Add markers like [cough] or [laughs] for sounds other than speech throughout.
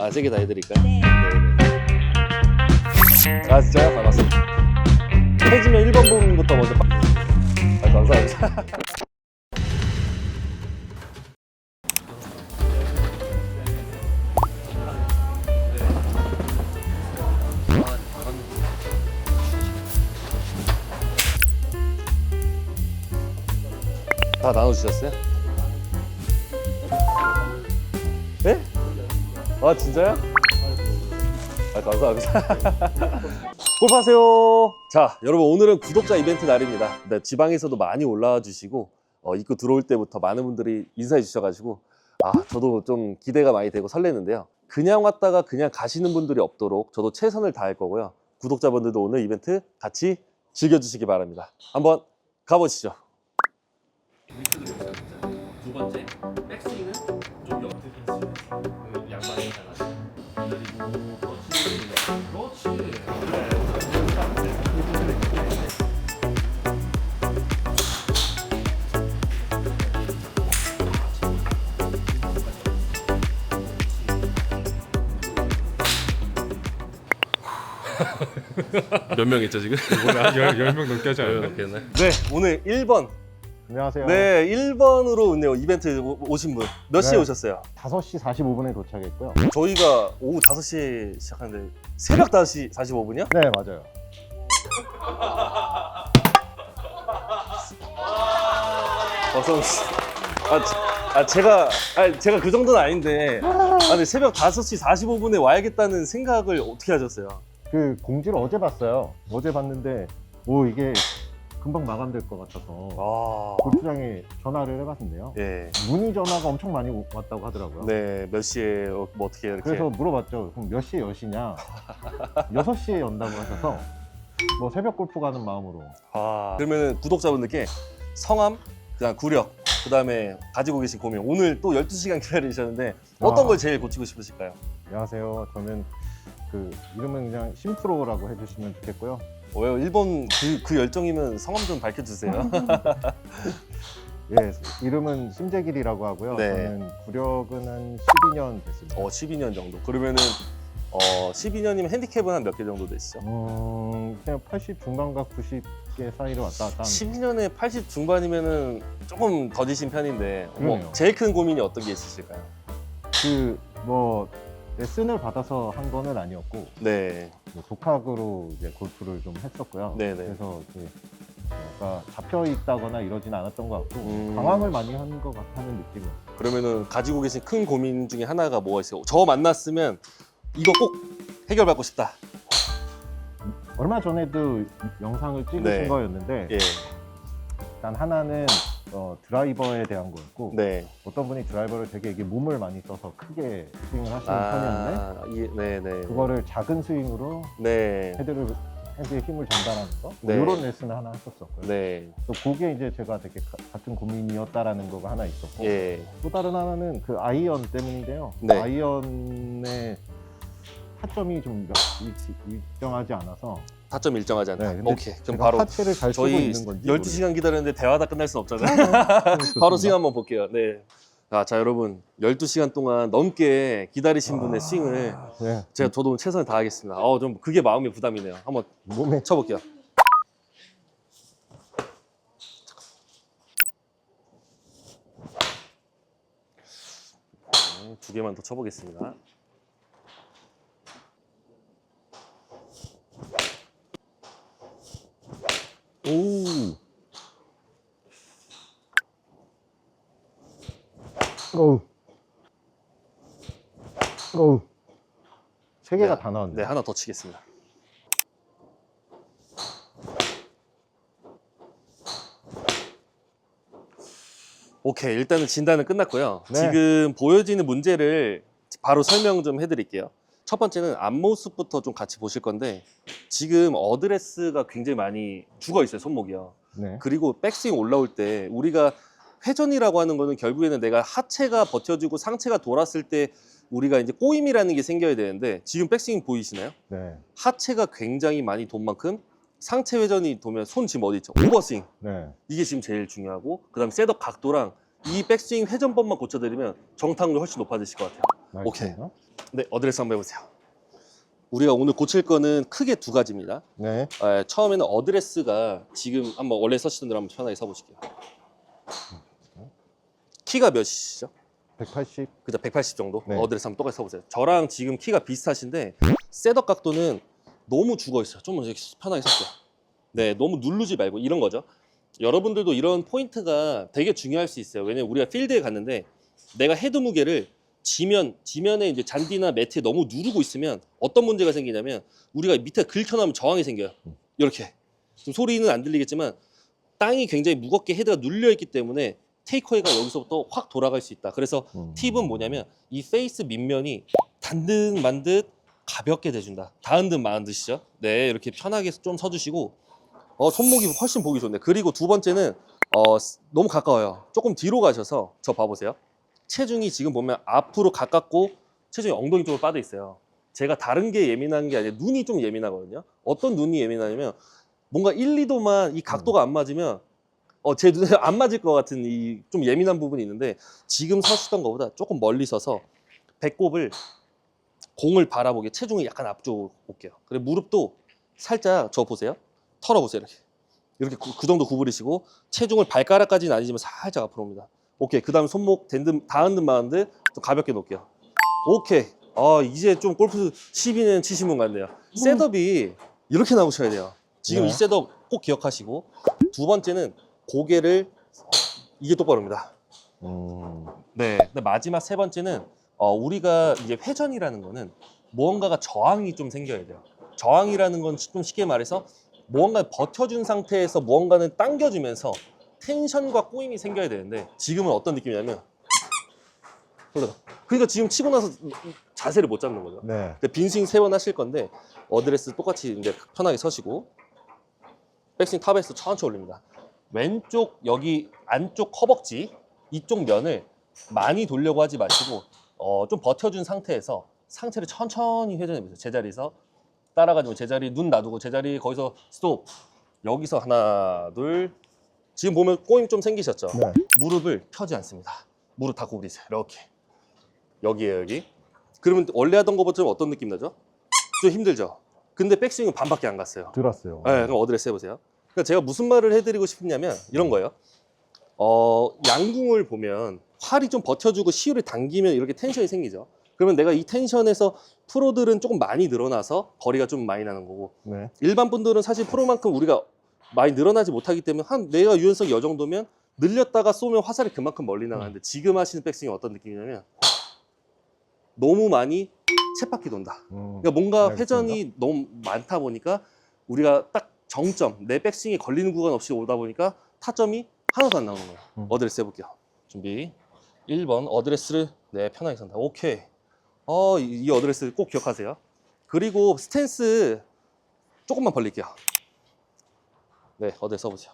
아, 세 개 다 해드릴까요? 네. 네 네. 아, 진짜요? 반갑습니다. 해지면 1번 부분부터 먼저. 빠- 아, 감사합니다. 다 나눠주셨어요? 아 진짜요? 아 감사합니다. 골프하세요. 자 여러분 오늘은 구독자 이벤트 날입니다. 네, 지방에서도 많이 올라와 주시고 어, 입구 들어올 때부터 많은 분들이 인사해 주셔가지고 아 저도 좀 기대가 많이 되고 설레는데요. 그냥 왔다가 그냥 가시는 분들이 없도록 저도 최선을 다할 거고요. 구독자분들도 오늘 이벤트 같이 즐겨주시기 바랍니다. 한번 가보시죠. 두 번째 그렇지 그렇지 몇 명 있죠 지금? 뭐야? 열, 열명 넘게 하지 않았나? 네 오늘 1번 안녕하세요. 네 1번으로 오네요 이벤트 오- 오신 분 몇 시에 네. 오셨어요? 5시 45분에 도착했고요. 저희가 오후 5시에 시작하는데 새벽 5시 45분이요? 네, 맞아요. [laughs] 어서 오시 아, 제- 아 제가 아 제가 그 정도는 아닌데 아 근데 새벽 5시 45분에 와야겠다는 생각을 어떻게 하셨어요? 그 공지를 어제 봤어요. 어제 봤는데 오 이게 금방 마감될 것 같아서 아 골프장에 전화를 해봤는데요. 예. 문의 전화가 엄청 많이 오- 왔다고 하더라고요. 네, 몇 시에 어, 뭐 어떻게 이렇게 그래서 물어봤죠. 그럼 몇 시에 여시냐? [laughs] 6시에 연다고 하셔서 뭐 새벽 골프 가는 마음으로 아, 그러면 구독자분들께 성함, 그다음 구력, 그다음에 가지고 계신 고민 오늘 또 12시간 기다리셨는데 어떤 아. 걸 제일 고치고 싶으실까요? 안녕하세요. 저는 그 이름은 그냥 심프로라고 해주시면 좋겠고요. 왜요? 일본 그, 그 열정이면 성함 좀 밝혀주세요. [laughs] 예, 이름은 심재길이라고 하고요. 네. 저는 구력은 한 12년 됐습니다. 어, 12년 정도. 그러면은 어, 12년이면 핸디캡은 한 몇 개 정도 되시죠? 음, 그냥 80 중반과 90개 사이를 왔다 갔다 하는 12년에 80 중반이면은 조금 더디신 편인데 뭐 그러네요. 제일 큰 고민이 어떤 게 있으실까요? 그 뭐 레슨을 받아서 한 거는 아니었고 네, 뭐 독학으로 이제 골프를 좀 했었고요. 네네. 그래서 그 뭔가 잡혀 있다거나 이러진 않았던 것 같고 음. 방황을 많이 하는 것 같다는 느낌이에요. 그러면은 가지고 계신 큰 고민 중에 하나가 뭐가 있어요? 저 만났으면 이거 꼭 해결받고 싶다. 얼마 전에도 이- 영상을 찍으신 네. 거였는데 예, 일단 하나는 어, 드라이버에 대한 거였고 네. 어떤 분이 드라이버를 되게 이게 몸을 많이 써서 크게 스윙을 하시는 편이었는데 아, 예, 네, 네. 그거를 작은 스윙으로 네, 헤드를 헤드에 힘을 전달하는 거 네. 이런 레슨을 하나 했었었고요. 네, 또 그게 이제 제가 되게 가- 같은 고민이었다라는 거가 하나 있었고 예, 또 다른 하나는 그 아이언 때문인데요. 네. 아이언의 타점이 좀 일- 일정하지 않아서 타점 일정하지 않다. 네, 근데 오케이, 그럼 제가 바로 하체를 잘 쓰고 저희 있는 건지 12시간 기다렸는데 대화 다 끝날 순 없잖아요. [laughs] 모르겠어요. 바로 스윙 한번 볼게요. 네. 아, 자, 여러분. 12시간 동안 넘게 기다리신 아. 분의 스윙을 네. 제가 저도 최선을 다하겠습니다. 어, 좀 그게 마음의 부담이네요. 한번 몸에 쳐볼게요. 네, 두 개만 더 쳐보겠습니다. 오. 어우. 어우. 세 개가 네, 다 나왔네. 네, 하나 더 치겠습니다. 오케이, 일단은 진단은 끝났고요. 네. 지금 보여지는 문제를 바로 설명 좀 해드릴게요. 첫 번째는 앞모습부터 좀 같이 보실 건데 지금 어드레스가 굉장히 많이 죽어 있어요, 손목이요. 네. 그리고 백스윙 올라올 때 우리가 회전이라고 하는 거는 결국에는 내가 하체가 버텨주고 상체가 돌았을 때 우리가 이제 꼬임이라는 게 생겨야 되는데 지금 백스윙 보이시나요? 네. 하체가 굉장히 많이 돈 만큼 상체 회전이 도면 손 지금 어디 있죠? 오버스윙 네. 이게 지금 제일 중요하고 그다음 셋업 각도랑 이 백스윙 회전법만 고쳐드리면 정타률이 훨씬 높아지실 것 같아요. 오케이. 네, 어드레스 한번 해보세요. 우리가 오늘 고칠 거는 크게 두 가지입니다. 네. 에, 처음에는 어드레스가 지금 한번 원래 서시던 대로 한번 편하게 써보실게요. 키가 몇이시죠? 180. 그죠 180 정도 네. 어드레스 한번 똑같이 써보세요 저랑 지금 키가 비슷하신데 셋업 각도는 너무 죽어 있어요 좀 이렇게 편하게 섰어요 네 너무 누르지 말고 이런 거죠 여러분들도 이런 포인트가 되게 중요할 수 있어요 왜냐면 우리가 필드에 갔는데 내가 헤드 무게를 지면 지면에 이제 잔디나 매트에 너무 누르고 있으면 어떤 문제가 생기냐면 우리가 밑에 긁혀나면 저항이 생겨요 이렇게 지금 소리는 안 들리겠지만 땅이 굉장히 무겁게 헤드가 눌려 있기 때문에 테이크웨이가 여기서부터 확 돌아갈 수 있다 그래서 음. 팁은 뭐냐면 이 페이스 밑면이 단듯 만듯 가볍게 대준다. 닿은 듯 마은 듯이죠. 네, 이렇게 편하게 좀 서주시고 어, 손목이 훨씬 보기 좋네. 그리고 두 번째는 어, 스- 너무 가까워요. 조금 뒤로 가셔서 저 봐보세요. 체중이 지금 보면 앞으로 가깝고 체중이 엉덩이 쪽으로 빠져 있어요. 제가 다른 게 예민한 게 아니라 눈이 좀 예민하거든요. 어떤 눈이 예민하냐면 뭔가 1, 2도만 이 각도가 안 맞으면 어, 제 눈에 안 맞을 것 같은 이 좀 예민한 부분이 있는데 지금 서시던 것보다 조금 멀리 서서 배꼽을 공을 바라보게 체중이 약간 앞쪽으로 올게요. 그리고 무릎도 살짝 저 보세요. 털어보세요 이렇게. 이렇게 그, 그 정도 구부리시고 체중을 발가락까지는 아니지만 살짝 앞으로 옵니다. 오케이. 그 다음에 손목 댄 듯, 닿은 듯 마은 듯좀 가볍게 놓을게요. 오케이. 아, 이제 좀 골프 12년 치신 분 같네요. 셋업이 이렇게 나오셔야 돼요. 지금 네. 이 셋업 꼭 기억하시고 두 번째는 고개를 이게 똑바로입니다. 음. 네. 근데 마지막 세 번째는 어, 우리가 이제 회전이라는 거는 무언가가 저항이 좀 생겨야 돼요. 저항이라는 건 좀 쉽게 말해서 무언가 버텨준 상태에서 무언가는 당겨주면서 텐션과 꼬임이 생겨야 되는데 지금은 어떤 느낌이냐면. 그러니까 지금 치고 나서 자세를 못 잡는 거죠. 네. 근데 빈스윙 세 번 하실 건데 어드레스 똑같이 이제 편하게 서시고 백스윙 탑에서 천천히 올립니다. 왼쪽 여기 안쪽 허벅지 이쪽 면을 많이 돌려고 하지 마시고 어, 좀 버텨준 상태에서 상체를 천천히 회전해 보세요. 제자리에서 따라가지고 제자리 눈 놔두고 제자리 거기서 스톱. 여기서 하나 둘 지금 보면 꼬임 좀 생기셨죠? 네. 무릎을 펴지 않습니다. 무릎 다 구부리세요. 이렇게 여기에요 여기. 그러면 원래 하던 좀 어떤 느낌 나죠? 좀 힘들죠. 근데 백스윙은 반밖에 안 갔어요. 들었어요. 네, 그럼 어드레스 해보세요. 그러니까 제가 무슨 말을 해드리고 싶냐면 이런 거예요. 어, 양궁을 보면 활이 좀 버텨주고 시유를 당기면 이렇게 텐션이 생기죠. 그러면 내가 이 텐션에서 프로들은 조금 많이 늘어나서 거리가 좀 많이 나는 거고 네. 일반 분들은 사실 프로만큼 우리가 많이 늘어나지 못하기 때문에 한 내가 유연성이 이 정도면 늘렸다가 쏘면 화살이 그만큼 멀리 나가는데 지금 하시는 백스윙이 어떤 느낌이냐면 너무 많이 쳇바퀴 돈다. 음. 그러니까 뭔가 알겠습니다. 회전이 너무 많다 보니까 우리가 딱 정점 내 백스윙에 걸리는 구간 없이 오다 보니까 타점이 하나도 안 나오는 거예요. 음. 어드레스 해볼게요. 준비. 1번 어드레스를 네 편하게 선다. 오케이. 어, 이, 이 어드레스 꼭 기억하세요. 그리고 스탠스 조금만 벌릴게요. 네, 어드레스 써보세요.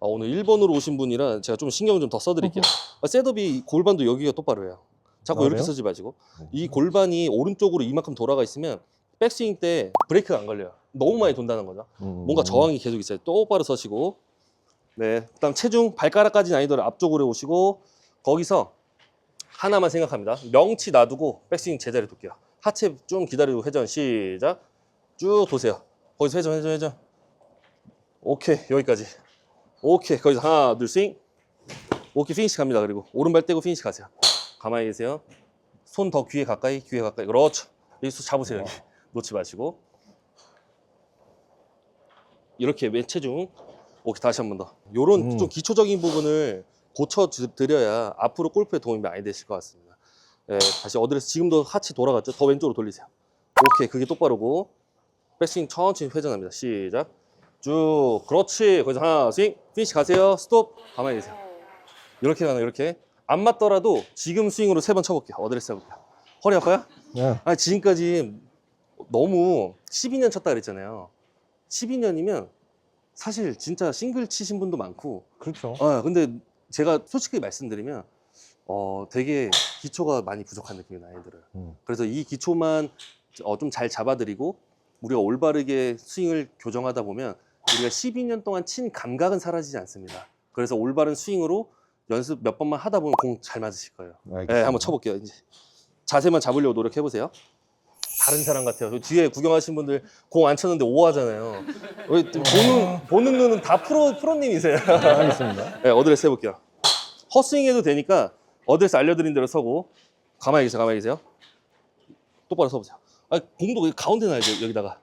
아, 오늘 1번으로 오신 분이라 제가 좀 신경을 좀더 써드릴게요. 아, 셋업이 골반도 여기가 똑바로 해요. 자꾸 아, 이렇게 그래요? 쓰지 마시고. 이 골반이 오른쪽으로 이만큼 돌아가 있으면 백스윙 때 브레이크가 안 걸려요. 너무 많이 돈다는 거죠. 음. 뭔가 저항이 계속 있어요. 똑바로 서시고. 네. 그다음 체중 발가락까지는 아니더라도 앞쪽으로 오시고 거기서 하나만 생각합니다. 명치 놔두고 백스윙 제자리 둘게요. 하체 좀 기다리고 회전 시작. 쭉 도세요. 거기서 회전 회전 회전. 오케이 여기까지. 오케이 거기서 하나 둘 스윙. 오케이 피니시 갑니다. 그리고 오른발 떼고 피니시 가세요. 가만히 계세요. 손 더 귀에 가까이 귀에 가까이 그렇죠. 여기서 잡으세요. 여기. 놓지 마시고 이렇게 왼 체중 오케이 다시 한 번 더. 요런 음. 좀 기초적인 부분을 고쳐 드- 드려야 앞으로 골프에 도움이 많이 되실 것 같습니다. 예, 다시 어드레스 지금도 하체 돌아갔죠? 더 왼쪽으로 돌리세요. 오케이 그게 똑바르고 백스윙 천천히 회전합니다. 시작. 쭉 그렇지. 거기서 하나 스윙 피니시 가세요. 스톱 가만히 계세요. 이렇게 가는 이렇게 안 맞더라도 지금 스윙으로 세 번 쳐볼게요. 어드레스 해볼게요. 허리 아파요? 네. 아 지금까지 너무 12년 쳤다 그랬잖아요. 12년이면 사실 진짜 싱글 치신 분도 많고 그렇죠. 아 근데 제가 솔직히 말씀드리면 어 되게 기초가 많이 부족한 느낌이 많이 들어요. 음. 그래서 이 기초만 어, 좀 잘 잡아드리고 우리가 올바르게 스윙을 교정하다 보면 우리가 12년 동안 친 감각은 사라지지 않습니다. 그래서 올바른 스윙으로 연습 몇 번만 하다 보면 공 잘 맞으실 거예요. 네, 알겠습니다. 한번 쳐볼게요. 이제 자세만 잡으려고 노력해 보세요. 다른 사람 같아요. 저 뒤에 구경하신 분들 공 안 쳤는데 오하잖아요. 보는 보는 눈은 다 프로 프로님이세요. 알겠습니다. [laughs] 네, 어드레스 해볼게요. 헛스윙해도 되니까 어드레스 알려드린 대로 서고 가만히 계세요. 가만히 계세요. 똑바로 서보세요. 아, 공도 가운데 놔야죠. 여기다가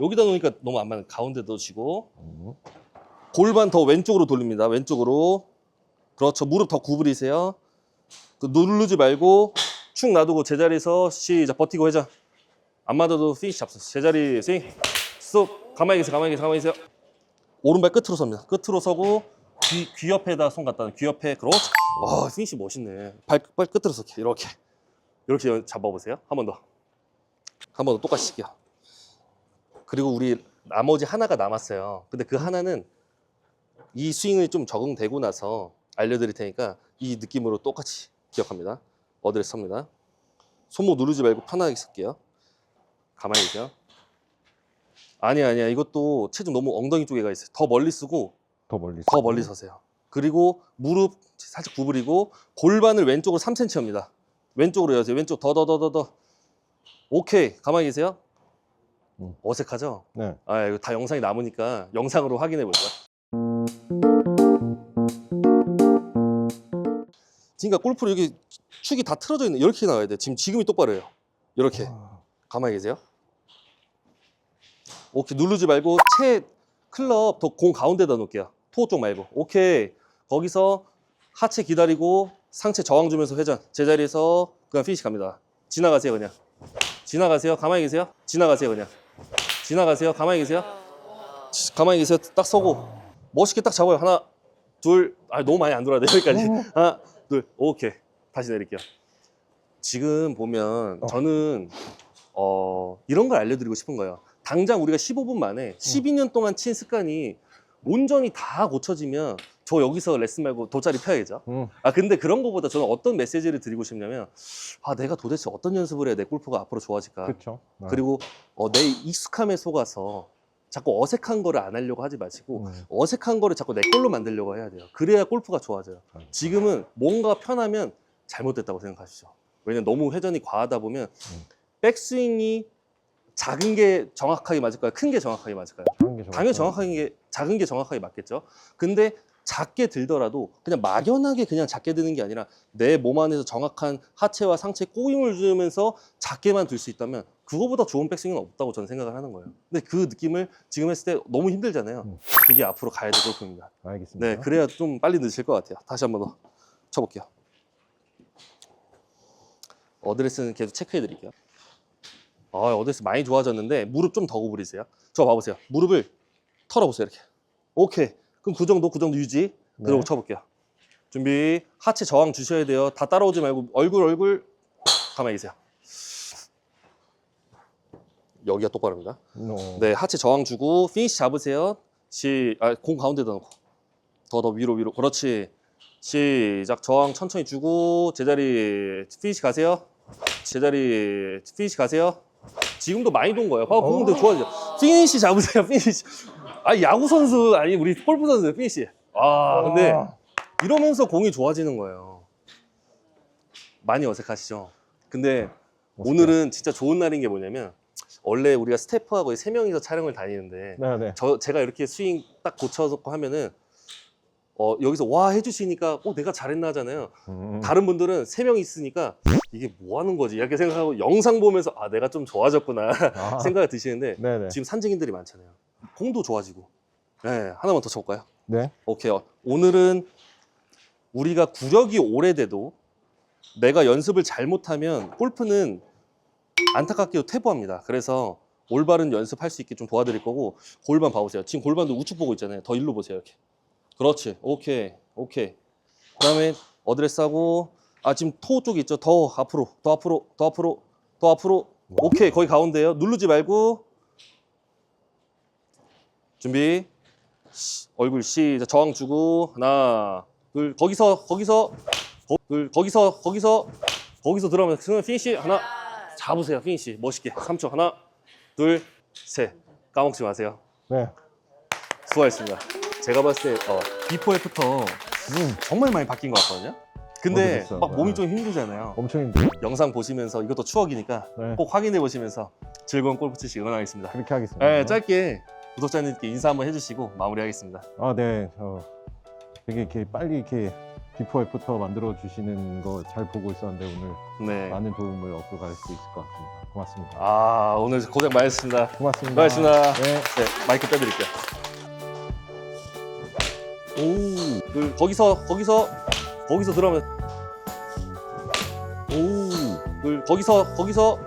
여기다 놓으니까 너무 안 맞는 가운데 넣으시고 음. 골반 더 왼쪽으로 돌립니다. 왼쪽으로. 그렇죠. 무릎 더 구부리세요. 그 누르지 말고 축 놔두고 제자리에서 시작 버티고 회전. 안 맞아도 피니시 잡수. 제자리 스윙. 스톱. 가만히 계세요. 가만히 계세요. 가만히 계세요. 오른발 끝으로 섭니다. 끝으로 서고 귀, 귀 옆에다 손 갖다 놓. 귀 옆에 그렇죠. 아, 피니시 멋있네. 발, 발 끝으로 서 이렇게. 이렇게 잡아보세요. 한 번 더. 한 번 더 똑같이 칠게요. 그리고 우리 나머지 하나가 남았어요. 근데 그 하나는 이 스윙을 좀 적응되고 나서 알려드릴 테니까 이 느낌으로 똑같이 기억합니다. 어드레스 섭니다. 손목 누르지 말고 편하게 쓸게요. 가만히 계세요. 아니야, 아니야. 이것도 체중 너무 엉덩이 쪽에 가 있어요. 더 멀리 쓰고 더 멀리. 더 멀리 서세요. 그리고 무릎 살짝 구부리고 골반을 왼쪽으로 3cm 옵니다. 왼쪽으로 여세요. 왼쪽 더 더 더 더 더. 오케이. 가만히 계세요. 음. 어색하죠? 네. 아, 이거 다 영상이 남으니까 영상으로 확인해 볼까요? 그러니까 골프를 여기 축이 다 틀어져 있는 이렇게 나와야 돼. 지금 지금이 똑바로예요. 이렇게 가만히 계세요. 오케이 누르지 말고 채 클럽 더 공 가운데다 놓을게요. 토쪽 말고. 오케이 거기서 하체 기다리고 상체 저항 주면서 회전 제자리에서 그냥 피니시 갑니다. 지나가세요 그냥. 지나가세요. 가만히 계세요. 지나가세요 그냥. 지나가세요. 가만히 계세요. 치, 가만히 계세요. 딱 서고 멋있게 딱 잡아요. 하나, 둘. 아 너무 많이 안 돌아야 돼 여기까지. 하나, 둘. 오케이. 다시 내릴게요. 지금 보면 어. 저는 어, 이런 걸 알려드리고 싶은 거예요. 당장 우리가 15분 만에 12년 동안 친 습관이 온전히 다 고쳐지면 저 여기서 레슨 말고 돗자리 펴야겠죠. 음. 아 근데 그런 거보다 저는 어떤 메시지를 드리고 싶냐면 아 내가 도대체 어떤 연습을 해야 내 골프가 앞으로 좋아질까 그렇죠. 그리고 어, 내 익숙함에 속아서 자꾸 어색한 거를 안 하려고 하지 마시고 음. 어색한 거를 자꾸 내 걸로 만들려고 해야 돼요 그래야 골프가 좋아져요 음. 지금은 뭔가 편하면 잘못됐다고 생각하시죠 왜냐면 너무 회전이 과하다 보면 음. 백스윙이 작은 게 정확하게 맞을까요 큰 게 정확하게 맞을까요 다른 게 당연히 정확하죠. 정확하게 게- 작은 게 정확하게 맞겠죠. 근데 작게 들더라도 그냥 막연하게 그냥 작게 드는 게 아니라 내 몸 안에서 정확한 하체와 상체 꼬임을 주면서 작게만 들 수 있다면 그거보다 좋은 백스윙은 없다고 저는 생각을 하는 거예요. 근데 그 느낌을 지금 했을 때 너무 힘들잖아요. 음. 그게 앞으로 가야 될 골프입니다. 알겠습니다. 네, 그래야 좀 빨리 늦을 것 같아요. 다시 한 번 더 쳐볼게요. 어드레스는 계속 체크해 드릴게요. 아, 어드레스 많이 좋아졌는데 무릎 좀 더 구부리세요. 저 봐보세요. 무릎을 털어보세요. 이렇게. 오케이. 그럼 그 정도, 그 정도 유지. 그리고 네. 쳐볼게요. 준비. 하체 저항 주셔야 돼요. 다 따라오지 말고 얼굴, 얼굴. 가만히 계세요. 여기가 똑바로입니다. 어. 네, 하체 저항 주고 피니시 잡으세요. 시, 아, 공 가운데다 놓고 더 더 위로 위로. 그렇지. 시작. 저항 천천히 주고 제자리 피니시 가세요. 제자리 피니시 가세요. 지금도 많이 돈 거예요. 봐, 공도 좋아지죠. 피니시 잡으세요. [laughs] 피니시. 아, 야구 선수 아니 우리 골프 선수 피니시. 아, 근데 이러면서 공이 좋아지는 거예요. 많이 어색하시죠? 근데 오늘은 진짜 좋은 날인 게 뭐냐면 원래 우리가 스태프하고 거의 세 명이서 촬영을 다니는데 네네. 저 제가 이렇게 스윙 딱 고쳐서 하면은 어 여기서 와 해주시니까 어 내가 잘했나 하잖아요. 음. 다른 분들은 세 명 있으니까 이게 뭐 하는 거지 이렇게 생각하고 영상 보면서 아 내가 좀 좋아졌구나 아. [laughs] 생각이 드시는데 네네. 지금 산증인들이 많잖아요. 공도 좋아지고. 네 하나만 더 쳐볼까요? 네. 오케이. 어, 오늘은 우리가 구력이 오래돼도 내가 연습을 잘못하면 골프는 안타깝게도 퇴보합니다. 그래서 올바른 연습할 수 있게 좀 도와드릴 거고 골반 봐보세요. 지금 골반도 우측 보고 있잖아요. 더 일로 보세요. 이렇게. 그렇지. 오케이. 오케이. 그다음에 어드레스 하고 아 지금 토 쪽이 있죠. 더 앞으로, 더 앞으로, 더 앞으로, 더 앞으로. 오케이. 거기 가운데요. 누르지 말고 준비. 시- 얼굴 시작 저항 주고 하나 둘 거기서 거기서 거, 둘 거기서 거기서 거기서 들어가면 승은 피니시 하나 잡으세요 피니시 멋있게 3초 하나 둘 셋 까먹지 마세요 네. 수고하셨습니다 제가 봤을 때 어, 비포 애프터 정말 많이 바뀐 것 같거든요 근데 모르겠어요. 막 몸이 네. 좀 힘들잖아요. 엄청 힘들어. 영상 보시면서 이것도 추억이니까 네. 꼭 확인해 보시면서 즐거운 골프 치시기 응원하겠습니다. 그렇게 하겠습니다. 네, 짧게 구독자님께 인사 한번 해주시고 마무리하겠습니다. 아, 네. 저 되게 이렇게 빨리 이렇게 비포 애프터 만들어 주시는 거 잘 보고 있었는데 오늘 네. 많은 도움을 얻고 갈 수 있을 것 같습니다. 고맙습니다. 아 오늘 고생 많으셨습니다. 고맙습니다. 수고하셨습니다. 네. 네, 마이크 빼드릴게요. 오, 그 거기서 거기서 거기서 들어가면 오, 그 거기서 거기서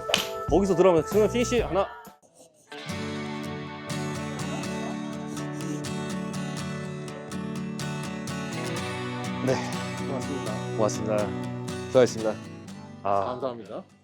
거기서 들어가면 승현 피니시 하나. 네, 고맙습니다. 고맙습니다. 수고하셨습니다. 아, 감사합니다.